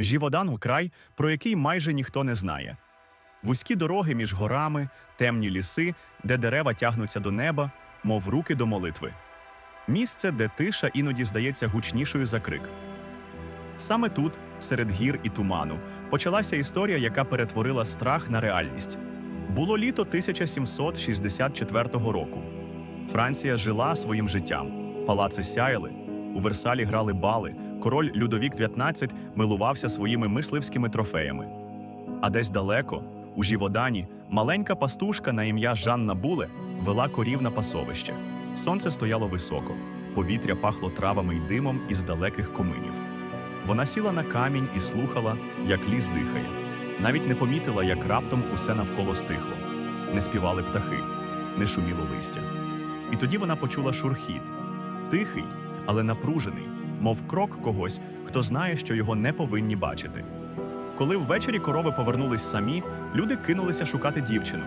Жіводан край, про який майже ніхто не знає. Вузькі дороги між горами, темні ліси, де дерева тягнуться до неба, мов руки до молитви. Місце, де тиша іноді здається гучнішою за крик. Саме тут, серед гір і туману, почалася історія, яка перетворила страх на реальність. Було літо 1764 року. Франція жила своїм життям. Палаци сяяли, у Версалі грали бали, король Людовік XVII милувався своїми мисливськими трофеями. А десь далеко, у Жіводані, маленька пастушка на ім'я Жанна Буле вела корів на пасовище. Сонце стояло високо, повітря пахло травами й димом із далеких коминів. Вона сіла на камінь і слухала, як ліс дихає. Навіть не помітила, як раптом усе навколо стихло. Не співали птахи, не шуміло листя. І тоді вона почула шурхіт тихий, але напружений, мов крок когось, хто знає, що його не повинні бачити. Коли ввечері корови повернулись самі, люди кинулися шукати дівчину.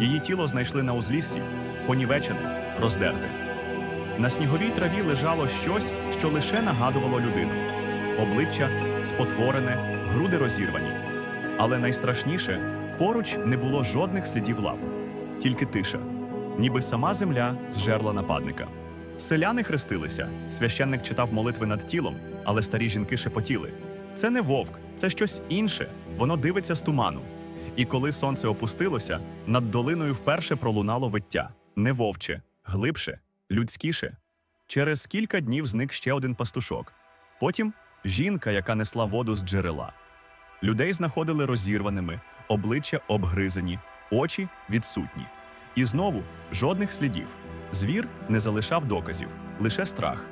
Її тіло знайшли на узліссі, понівечене, роздерте. На сніговій траві лежало щось, що лише нагадувало людину обличчя спотворене, груди розірвані. Але найстрашніше поруч не було жодних слідів лап, тільки тиша, ніби сама земля зжерла нападника. Селяни хрестилися, священник читав молитви над тілом, але старі жінки шепотіли. Це не вовк, це щось інше, воно дивиться з туману. І коли сонце опустилося, над долиною вперше пролунало виття не вовче, глибше, людськіше. Через кілька днів зник ще один пастушок. Потім жінка, яка несла воду з джерела. Людей знаходили розірваними, обличчя обгризані, очі відсутні. І знову жодних слідів. Звір не залишав доказів, лише страх.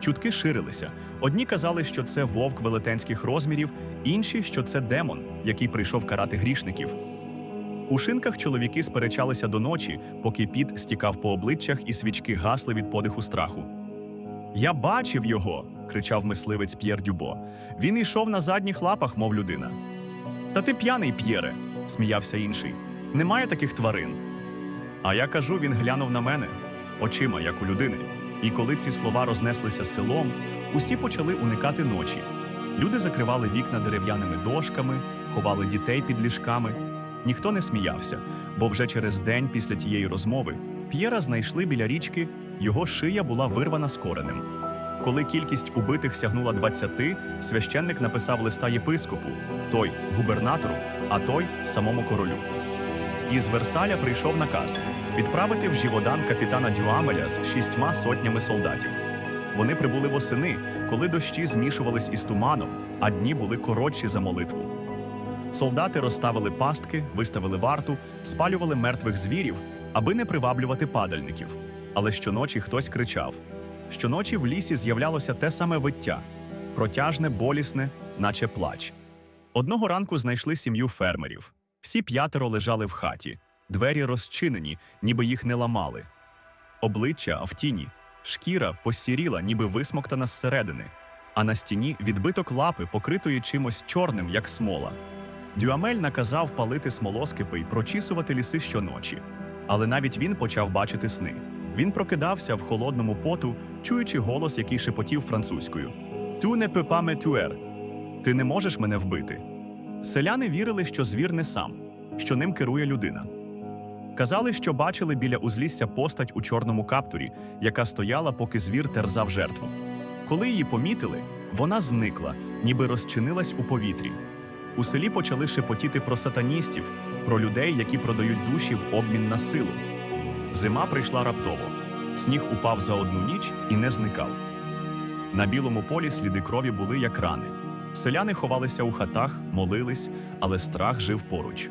Чутки ширилися. Одні казали, що це вовк велетенських розмірів, інші, що це демон, який прийшов карати грішників. У шинках чоловіки сперечалися до ночі, поки піт стікав по обличчях і свічки гасли від подиху страху. Я бачив його. кричав мисливець П'єр Дюбо. Він йшов на задніх лапах, мов людина. Та ти п'яний, П'єре, сміявся інший. Немає таких тварин. А я кажу, він глянув на мене очима, як у людини. І коли ці слова рознеслися селом, усі почали уникати ночі. Люди закривали вікна дерев'яними дошками, ховали дітей під ліжками. Ніхто не сміявся, бо вже через день після тієї розмови П'єра знайшли біля річки, його шия була вирвана з коренем. Коли кількість убитих сягнула 20, священник написав листа єпископу, той губернатору, а той самому королю. Із Версаля прийшов наказ відправити в Жіводан капітана Дюамеля з шістьма сотнями солдатів. Вони прибули восени, коли дощі змішувались із туманом, а дні були коротші за молитву. Солдати розставили пастки, виставили варту, спалювали мертвих звірів, аби не приваблювати падальників. Але щоночі хтось кричав. Щоночі в лісі з'являлося те саме виття протяжне, болісне, наче плач. Одного ранку знайшли сім'ю фермерів. Всі п'ятеро лежали в хаті, двері розчинені, ніби їх не ламали. Обличчя в тіні, шкіра посіріла, ніби висмоктана зсередини, а на стіні відбиток лапи, покритої чимось чорним, як смола. Дюамель наказав палити смолоскипи й прочісувати ліси щоночі. Але навіть він почав бачити сни. Він прокидався в холодному поту, чуючи голос, який шепотів французькою: Ту не peux pas. Ти не можеш мене вбити. Селяни вірили, що звір не сам, що ним керує людина. Казали, що бачили біля узлісся постать у чорному каптурі, яка стояла, поки звір терзав жертву. Коли її помітили, вона зникла, ніби розчинилась у повітрі. У селі почали шепотіти про сатаністів, про людей, які продають душі в обмін на силу. Зима прийшла раптово. Сніг упав за одну ніч і не зникав. На білому полі сліди крові були як рани. Селяни ховалися у хатах, молились, але страх жив поруч.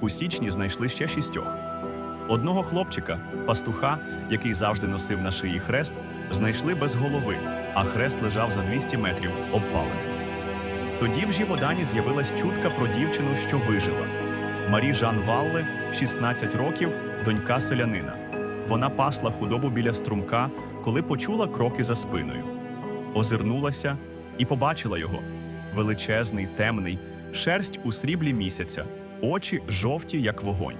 У січні знайшли ще шістьох. Одного хлопчика, пастуха, який завжди носив на шиї хрест, знайшли без голови, а хрест лежав за 200 метрів обпалений. Тоді в Жіводані з'явилась чутка про дівчину, що вижила. Марі Жан Валле, 16 років, донька селянина. Вона пасла худобу біля струмка, коли почула кроки за спиною. Озирнулася і побачила його величезний, темний, шерсть у сріблі місяця, очі жовті, як вогонь.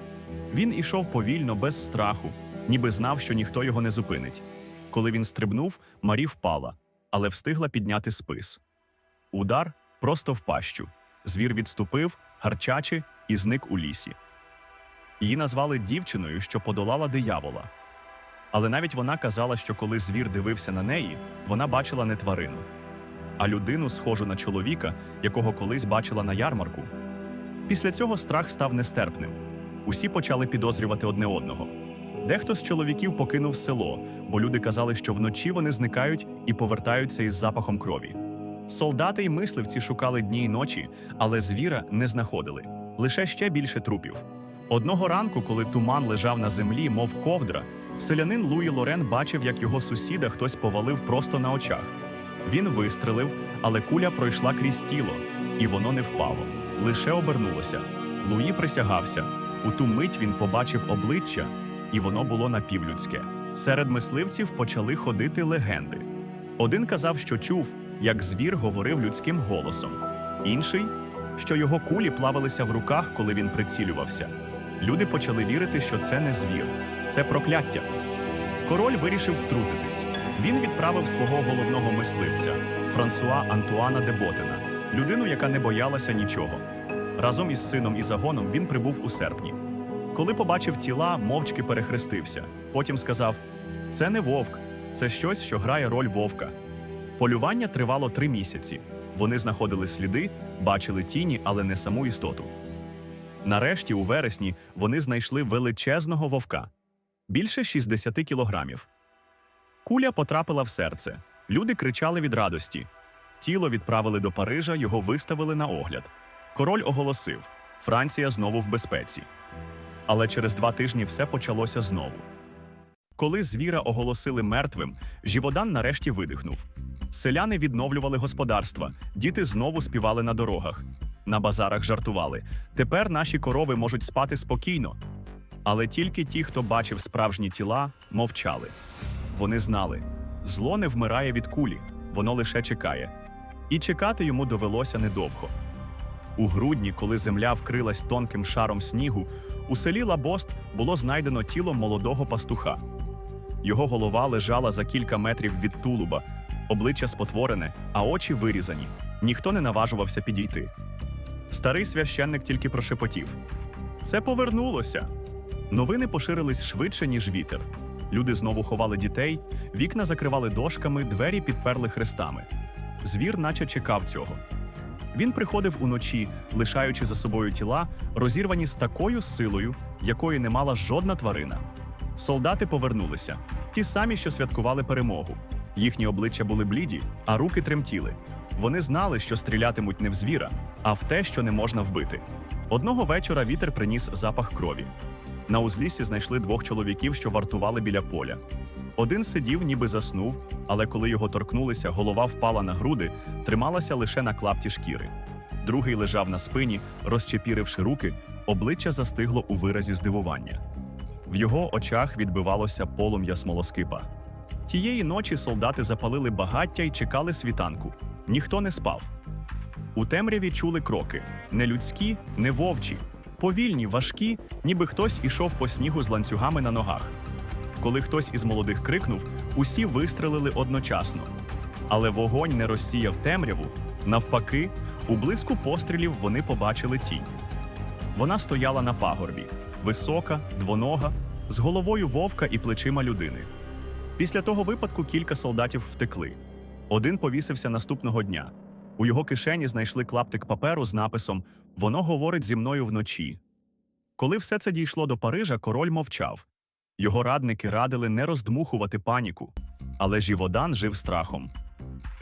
Він ішов повільно, без страху, ніби знав, що ніхто його не зупинить. Коли він стрибнув, Марі впала, але встигла підняти спис. Удар, просто в пащу. Звір відступив, гарчачи, і зник у лісі. Її назвали дівчиною, що подолала диявола. Але навіть вона казала, що коли звір дивився на неї, вона бачила не тварину, а людину, схожу на чоловіка, якого колись бачила на ярмарку. Після цього страх став нестерпним. Усі почали підозрювати одне одного. Дехто з чоловіків покинув село, бо люди казали, що вночі вони зникають і повертаються із запахом крові. Солдати й мисливці шукали дні й ночі, але звіра не знаходили лише ще більше трупів. Одного ранку, коли туман лежав на землі, мов ковдра, селянин Луї Лорен бачив, як його сусіда хтось повалив просто на очах. Він вистрелив, але куля пройшла крізь тіло, і воно не впало, лише обернулося. Луї присягався. У ту мить він побачив обличчя, і воно було напівлюдське. Серед мисливців почали ходити легенди. Один казав, що чув, як звір говорив людським голосом, інший, що його кулі плавалися в руках, коли він прицілювався. Люди почали вірити, що це не звір, це прокляття. Король вирішив втрутитись. Він відправив свого головного мисливця Франсуа Антуана де Ботена, людину, яка не боялася нічого. Разом із сином і загоном він прибув у серпні. Коли побачив тіла, мовчки перехрестився. Потім сказав: Це не вовк, це щось, що грає роль вовка. Полювання тривало три місяці. Вони знаходили сліди, бачили тіні, але не саму істоту. Нарешті, у вересні, вони знайшли величезного вовка більше 60 кілограмів. Куля потрапила в серце. Люди кричали від радості. Тіло відправили до Парижа, його виставили на огляд. Король оголосив: Франція знову в безпеці. Але через два тижні все почалося знову. Коли звіра оголосили мертвим, Жіводан нарешті видихнув. Селяни відновлювали господарства, діти знову співали на дорогах. На базарах жартували. Тепер наші корови можуть спати спокійно. Але тільки ті, хто бачив справжні тіла, мовчали. Вони знали, зло не вмирає від кулі, воно лише чекає. І чекати йому довелося недовго. У грудні, коли земля вкрилась тонким шаром снігу, у селі Лабост було знайдено тіло молодого пастуха. Його голова лежала за кілька метрів від тулуба, обличчя спотворене, а очі вирізані. Ніхто не наважувався підійти. Старий священник тільки прошепотів: Це повернулося. Новини поширились швидше, ніж вітер. Люди знову ховали дітей, вікна закривали дошками, двері підперли хрестами. Звір, наче чекав цього. Він приходив уночі, лишаючи за собою тіла, розірвані з такою силою, якої не мала жодна тварина. Солдати повернулися, ті самі, що святкували перемогу. Їхні обличчя були бліді, а руки тремтіли. Вони знали, що стрілятимуть не в звіра, а в те, що не можна вбити. Одного вечора вітер приніс запах крові. На узліссі знайшли двох чоловіків, що вартували біля поля. Один сидів, ніби заснув, але коли його торкнулися, голова впала на груди, трималася лише на клапті шкіри. Другий лежав на спині, розчепіривши руки, обличчя застигло у виразі здивування. В його очах відбивалося полум'я смолоскипа. Тієї ночі солдати запалили багаття і чекали світанку. Ніхто не спав. У темряві чули кроки не людські, не вовчі, повільні, важкі, ніби хтось ішов по снігу з ланцюгами на ногах. Коли хтось із молодих крикнув, усі вистрелили одночасно. Але вогонь не розсіяв темряву. Навпаки, у блиску пострілів вони побачили тінь. Вона стояла на пагорбі, висока, двонога, з головою вовка і плечима людини. Після того випадку кілька солдатів втекли. Один повісився наступного дня. У його кишені знайшли клаптик паперу з написом Воно говорить зі мною вночі. Коли все це дійшло до Парижа, король мовчав. Його радники радили не роздмухувати паніку, але Жіводан жив страхом.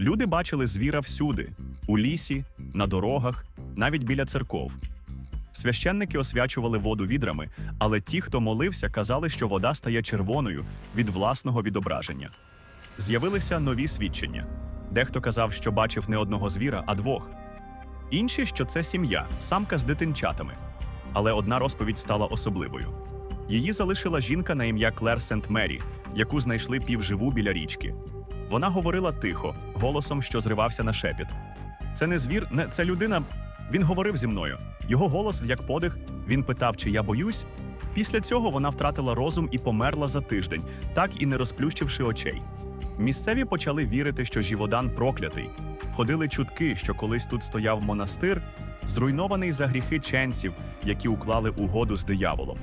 Люди бачили звіра всюди у лісі, на дорогах, навіть біля церков. Священники освячували воду відрами, але ті, хто молився, казали, що вода стає червоною від власного відображення. З'явилися нові свідчення. Дехто казав, що бачив не одного звіра, а двох. Інші, що це сім'я, самка з дитинчатами. Але одна розповідь стала особливою. Її залишила жінка на ім'я Клер Сент Мері, яку знайшли півживу біля річки. Вона говорила тихо, голосом, що зривався на шепіт. Це не звір, не це людина. Він говорив зі мною. Його голос, як подих, він питав, чи я боюсь. Після цього вона втратила розум і померла за тиждень, так і не розплющивши очей. Місцеві почали вірити, що Жіводан проклятий, Ходили чутки, що колись тут стояв монастир, зруйнований за гріхи ченців, які уклали угоду з дияволом.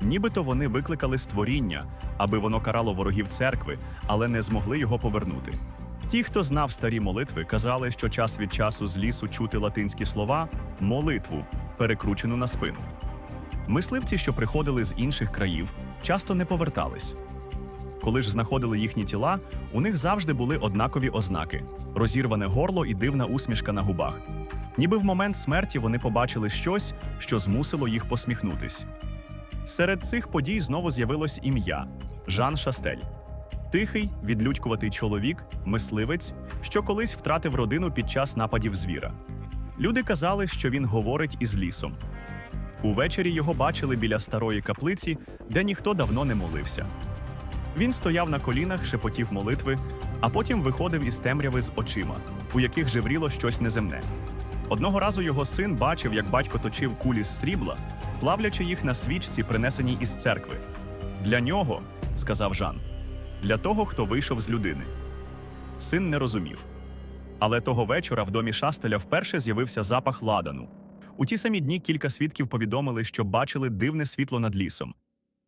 Нібито вони викликали створіння, аби воно карало ворогів церкви, але не змогли його повернути. Ті, хто знав старі молитви, казали, що час від часу з лісу чути латинські слова молитву, перекручену на спину. Мисливці, що приходили з інших країв, часто не повертались. Коли ж знаходили їхні тіла, у них завжди були однакові ознаки: розірване горло і дивна усмішка на губах. Ніби в момент смерті вони побачили щось, що змусило їх посміхнутись. Серед цих подій знову з'явилось ім'я Жан Шастель. Тихий, відлюдькуватий чоловік, мисливець, що колись втратив родину під час нападів звіра. Люди казали, що він говорить із лісом. Увечері його бачили біля старої каплиці, де ніхто давно не молився. Він стояв на колінах, шепотів молитви, а потім виходив із темряви з очима, у яких жевріло щось неземне. Одного разу його син бачив, як батько точив кулі з срібла, плавлячи їх на свічці, принесеній із церкви. Для нього, сказав Жан, для того, хто вийшов з людини. Син не розумів. Але того вечора в домі Шастеля вперше з'явився запах ладану. У ті самі дні кілька свідків повідомили, що бачили дивне світло над лісом.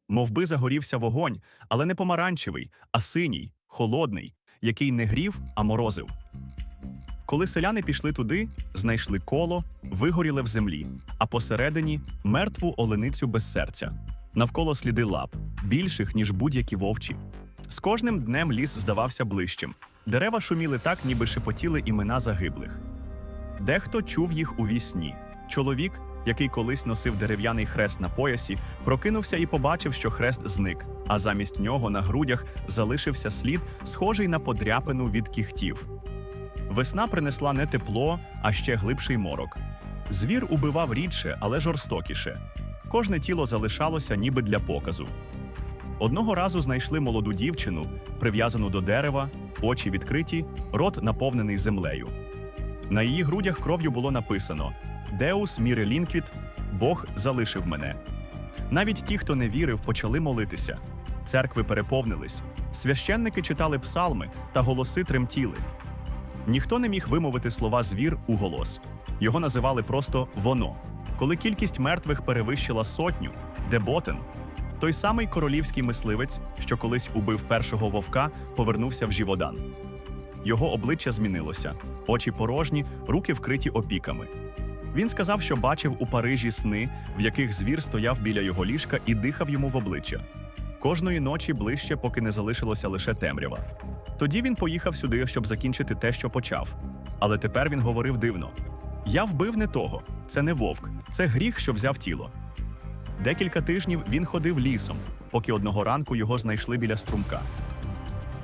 Мовби загорівся вогонь, але не помаранчевий, а синій, холодний, який не грів, а морозив. Коли селяни пішли туди, знайшли коло, вигоріле в землі, а посередині мертву оленицю без серця. Навколо сліди лап, більших, ніж будь-які вовчі. З кожним днем ліс здавався ближчим. Дерева шуміли так, ніби шепотіли імена загиблих. Дехто чув їх у вісні. Чоловік, який колись носив дерев'яний хрест на поясі, прокинувся і побачив, що хрест зник, а замість нього на грудях залишився слід, схожий на подряпину від кіхтів. Весна принесла не тепло, а ще глибший морок. Звір убивав рідше, але жорстокіше. Кожне тіло залишалося ніби для показу. Одного разу знайшли молоду дівчину, прив'язану до дерева, очі відкриті, рот наповнений землею. На її грудях кров'ю було написано Деус міре лінквіт, Бог залишив мене. Навіть ті, хто не вірив, почали молитися. Церкви переповнились, священники читали псалми та голоси тремтіли. Ніхто не міг вимовити слова звір у голос. Його називали просто воно. Коли кількість мертвих перевищила сотню, Деботен, той самий королівський мисливець, що колись убив першого вовка, повернувся в Жіводан. Його обличчя змінилося, очі порожні, руки вкриті опіками. Він сказав, що бачив у Парижі сни, в яких звір стояв біля його ліжка і дихав йому в обличчя. Кожної ночі ближче, поки не залишилося лише темрява. Тоді він поїхав сюди, щоб закінчити те, що почав. Але тепер він говорив дивно: Я вбив не того, це не вовк, це гріх, що взяв тіло. Декілька тижнів він ходив лісом, поки одного ранку його знайшли біля струмка.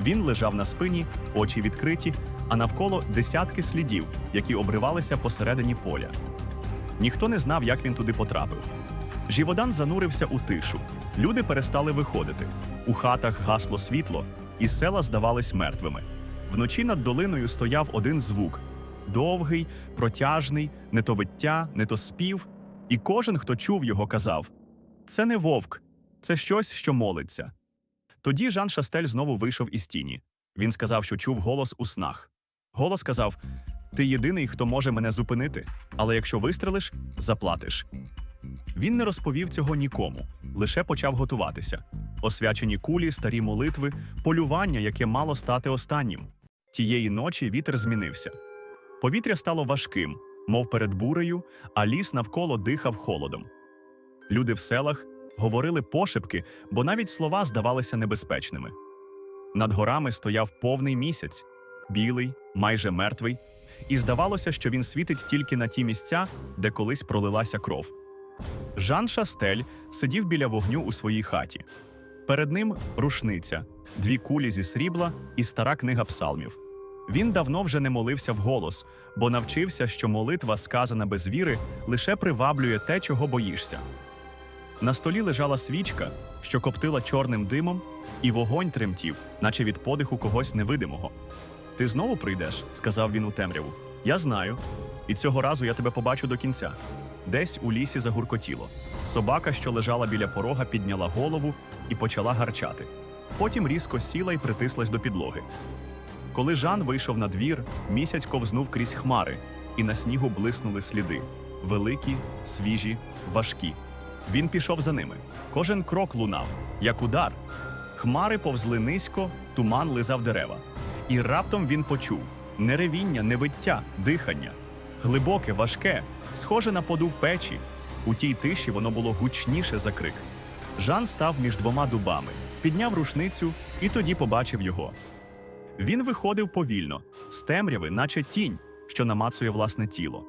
Він лежав на спині, очі відкриті, а навколо десятки слідів, які обривалися посередині поля. Ніхто не знав, як він туди потрапив. Жіводан занурився у тишу. Люди перестали виходити. У хатах гасло світло, і села здавались мертвими. Вночі над долиною стояв один звук довгий, протяжний, не то виття, не то спів, і кожен, хто чув його, казав: Це не вовк, це щось, що молиться. Тоді Жан Шастель знову вийшов із тіні. Він сказав, що чув голос у снах. Голос сказав: Ти єдиний, хто може мене зупинити, але якщо вистрелиш, заплатиш. Він не розповів цього нікому, лише почав готуватися. Освячені кулі, старі молитви, полювання, яке мало стати останнім. Тієї ночі вітер змінився. Повітря стало важким, мов перед бурею, а ліс навколо дихав холодом. Люди в селах говорили пошепки, бо навіть слова здавалися небезпечними. Над горами стояв повний місяць, білий, майже мертвий, і здавалося, що він світить тільки на ті місця, де колись пролилася кров. Жан Шастель сидів біля вогню у своїй хаті. Перед ним рушниця, дві кулі зі срібла і стара книга псалмів. Він давно вже не молився вголос, бо навчився, що молитва, сказана без віри, лише приваблює те, чого боїшся. На столі лежала свічка, що коптила чорним димом, і вогонь тремтів, наче від подиху когось невидимого. Ти знову прийдеш, сказав він у темряву. Я знаю. І цього разу я тебе побачу до кінця. Десь у лісі загуркотіло. Собака, що лежала біля порога, підняла голову і почала гарчати. Потім різко сіла і притислась до підлоги. Коли Жан вийшов на двір, місяць ковзнув крізь хмари, і на снігу блиснули сліди великі, свіжі, важкі. Він пішов за ними. Кожен крок лунав, як удар. Хмари повзли низько, туман лизав дерева. І раптом він почув не ревіння, не виття, дихання. Глибоке, важке, схоже на подув печі. У тій тиші воно було гучніше за крик. Жан став між двома дубами, підняв рушницю і тоді побачив його. Він виходив повільно, з темряви, наче тінь, що намацує власне тіло.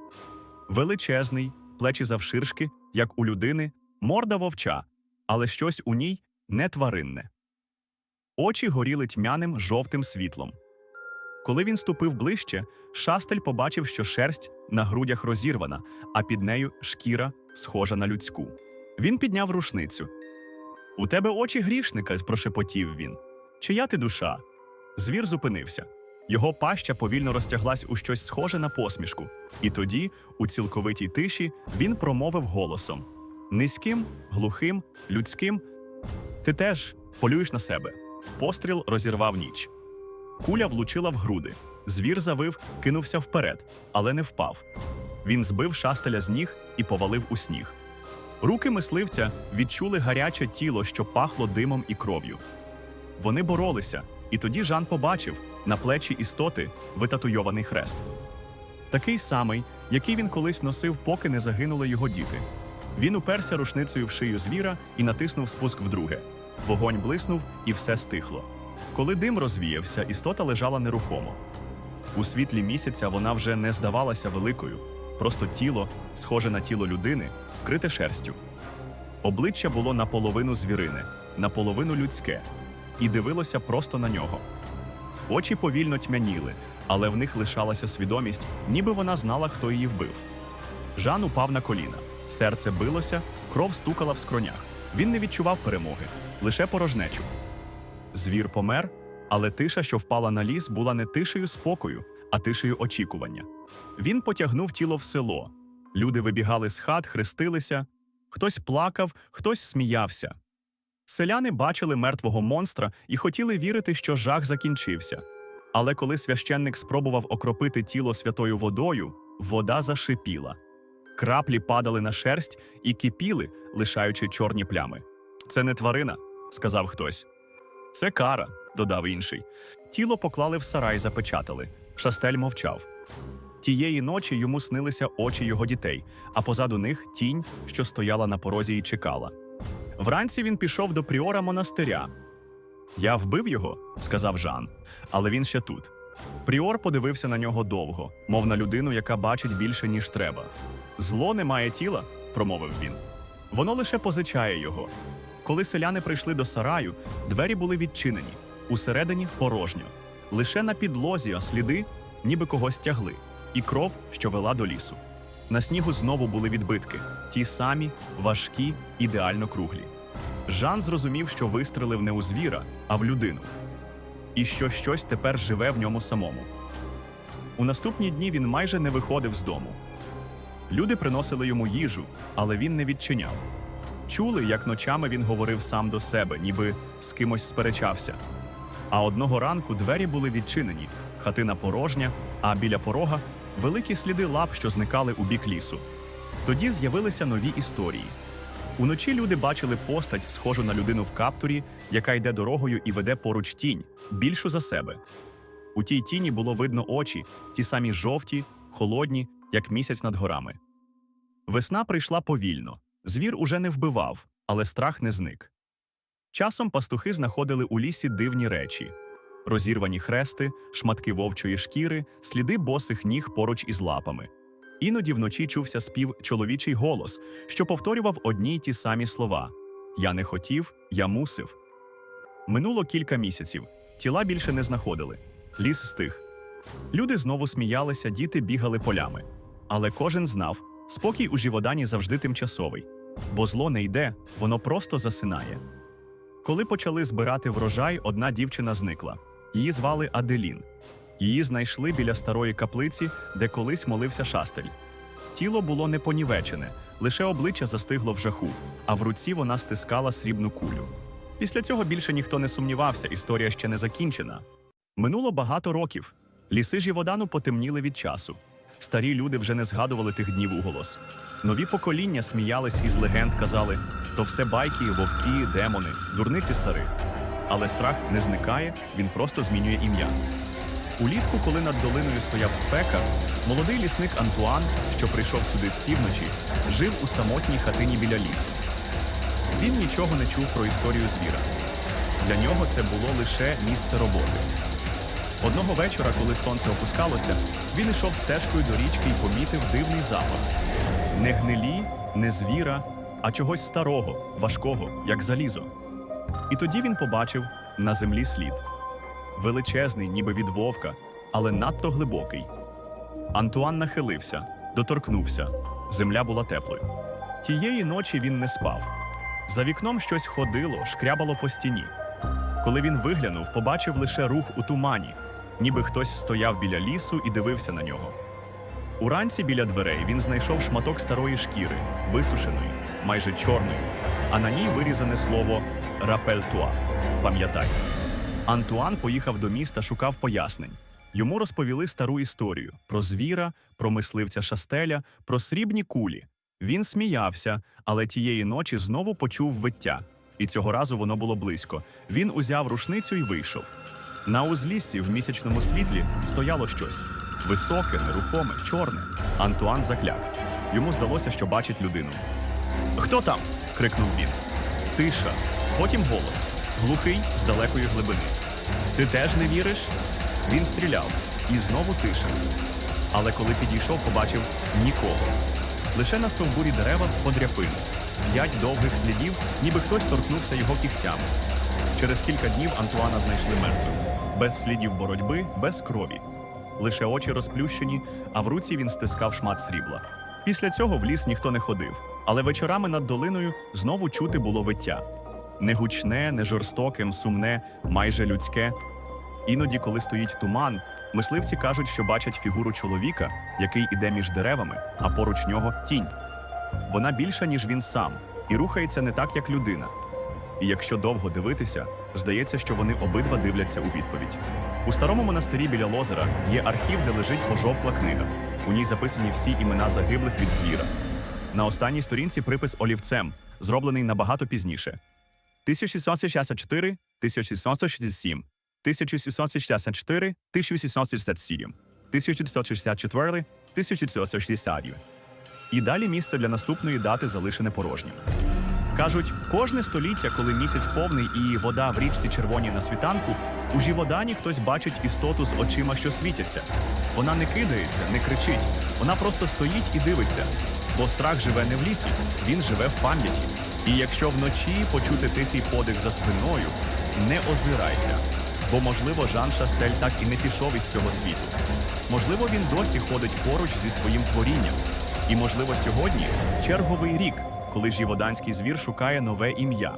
Величезний, плечі завширшки, як у людини, морда вовча, але щось у ній не тваринне. Очі горіли тьмяним жовтим світлом. Коли він ступив ближче, шастель побачив, що шерсть на грудях розірвана, а під нею шкіра схожа на людську. Він підняв рушницю. У тебе очі грішника, прошепотів він. Чия ти душа? Звір зупинився. Його паща повільно розтяглась у щось схоже на посмішку, і тоді, у цілковитій тиші, він промовив голосом: низьким, глухим, людським. Ти теж полюєш на себе. Постріл розірвав ніч. Куля влучила в груди. Звір завив, кинувся вперед, але не впав. Він збив шастеля з ніг і повалив у сніг. Руки мисливця відчули гаряче тіло, що пахло димом і кров'ю. Вони боролися, і тоді Жан побачив на плечі істоти витатуйований хрест. Такий самий, який він колись носив, поки не загинули його діти. Він уперся рушницею в шию звіра і натиснув спуск вдруге. Вогонь блиснув, і все стихло. Коли дим розвіявся, істота лежала нерухомо. У світлі місяця вона вже не здавалася великою, просто тіло, схоже на тіло людини, вкрите шерстю. Обличчя було наполовину звірине, наполовину людське, і дивилося просто на нього. Очі повільно тьмяніли, але в них лишалася свідомість, ніби вона знала, хто її вбив. Жан упав на коліна. Серце билося, кров стукала в скронях. Він не відчував перемоги, лише порожнечу. Звір помер, але тиша, що впала на ліс, була не тишею спокою, а тишею очікування. Він потягнув тіло в село. Люди вибігали з хат, хрестилися, хтось плакав, хтось сміявся. Селяни бачили мертвого монстра і хотіли вірити, що жах закінчився. Але коли священник спробував окропити тіло святою водою, вода зашипіла. Краплі падали на шерсть і кипіли, лишаючи чорні плями. Це не тварина, сказав хтось. Це кара, додав інший. Тіло поклали в сарай, запечатали. Шастель мовчав. Тієї ночі йому снилися очі його дітей, а позаду них тінь, що стояла на порозі і чекала. Вранці він пішов до пріора монастиря. Я вбив його, сказав Жан, але він ще тут. Пріор подивився на нього довго, мов на людину, яка бачить більше, ніж треба. Зло не має тіла, промовив він. Воно лише позичає його. Коли селяни прийшли до сараю, двері були відчинені. Усередині порожньо. Лише на підлозі, а сліди, ніби когось тягли, і кров, що вела до лісу. На снігу знову були відбитки, ті самі, важкі, ідеально круглі. Жан зрозумів, що вистрелив не у звіра, а в людину, і що щось тепер живе в ньому самому. У наступні дні він майже не виходив з дому. Люди приносили йому їжу, але він не відчиняв. Чули, як ночами він говорив сам до себе, ніби з кимось сперечався. А одного ранку двері були відчинені, хатина порожня, а біля порога великі сліди лап, що зникали у бік лісу. Тоді з'явилися нові історії. Уночі люди бачили постать, схожу на людину в каптурі, яка йде дорогою і веде поруч тінь, більшу за себе. У тій тіні було видно очі, ті самі жовті, холодні, як місяць над горами. Весна прийшла повільно. Звір уже не вбивав, але страх не зник. Часом пастухи знаходили у лісі дивні речі: розірвані хрести, шматки вовчої шкіри, сліди босих ніг поруч із лапами. Іноді вночі чувся спів чоловічий голос, що повторював одні й ті самі слова: Я не хотів, я мусив. Минуло кілька місяців. Тіла більше не знаходили. Ліс стих. Люди знову сміялися, діти бігали полями. Але кожен знав, спокій у Жіводані завжди тимчасовий, бо зло не йде, воно просто засинає. Коли почали збирати врожай, одна дівчина зникла. Її звали Аделін. Її знайшли біля старої каплиці, де колись молився шастель. Тіло було не понівечене, лише обличчя застигло в жаху, а в руці вона стискала срібну кулю. Після цього більше ніхто не сумнівався, історія ще не закінчена. Минуло багато років. Ліси Жіводану потемніли від часу. Старі люди вже не згадували тих днів уголос. Нові покоління сміялись із легенд, казали: то все байки, вовки, демони, дурниці старих. Але страх не зникає, він просто змінює ім'я. Улітку, коли над долиною стояв спека, молодий лісник Антуан, що прийшов сюди з півночі, жив у самотній хатині біля лісу. Він нічого не чув про історію звіра. Для нього це було лише місце роботи. Одного вечора, коли сонце опускалося, він йшов стежкою до річки і помітив дивний запах. Не гнилі, не звіра, а чогось старого, важкого, як залізо. І тоді він побачив на землі слід величезний, ніби від вовка, але надто глибокий. Антуан нахилився, доторкнувся. Земля була теплою. Тієї ночі він не спав. За вікном щось ходило, шкрябало по стіні. Коли він виглянув, побачив лише рух у тумані, ніби хтось стояв біля лісу і дивився на нього. Уранці біля дверей він знайшов шматок старої шкіри, висушеної, майже чорної, а на ній вирізане слово рапельтуа пам'ятай. Антуан поїхав до міста, шукав пояснень. Йому розповіли стару історію про звіра, про мисливця шастеля, про срібні кулі. Він сміявся, але тієї ночі знову почув виття. І цього разу воно було близько. Він узяв рушницю і вийшов. На узліссі в місячному світлі стояло щось високе, нерухоме, чорне. Антуан закляк. Йому здалося, що бачить людину. Хто там? крикнув він. Тиша. Потім голос, глухий з далекої глибини. Ти теж не віриш? Він стріляв, і знову тиша. Але коли підійшов, побачив нікого. Лише на стовбурі дерева подряпини. П'ять довгих слідів, ніби хтось торкнувся його кігтями. Через кілька днів Антуана знайшли мертвим. Без слідів боротьби, без крові. Лише очі розплющені, а в руці він стискав шмат срібла. Після цього в ліс ніхто не ходив, але вечорами над долиною знову чути було виття. Не гучне, не жорстоке, сумне, майже людське. Іноді, коли стоїть туман, мисливці кажуть, що бачать фігуру чоловіка, який іде між деревами, а поруч нього тінь. Вона більша, ніж він сам, і рухається не так, як людина. І якщо довго дивитися, здається, що вони обидва дивляться у відповідь. У старому монастирі біля лозера є архів, де лежить пожовкла книга. У ній записані всі імена загиблих від звіра. На останній сторінці припис олівцем, зроблений набагато пізніше: 1664, 1667, 1664, 1667, 1964, 1960. І далі місце для наступної дати залишене порожнім. Кажуть, кожне століття, коли місяць повний і вода в річці червоні на світанку, у Жіводані хтось бачить істоту з очима, що світяться. Вона не кидається, не кричить, вона просто стоїть і дивиться. Бо страх живе не в лісі, він живе в пам'яті. І якщо вночі почути тихий подих за спиною, не озирайся. Бо, можливо, Жан Шастель так і не пішов із цього світу. Можливо, він досі ходить поруч зі своїм творінням. І, можливо, сьогодні черговий рік, коли жіводанський звір шукає нове ім'я.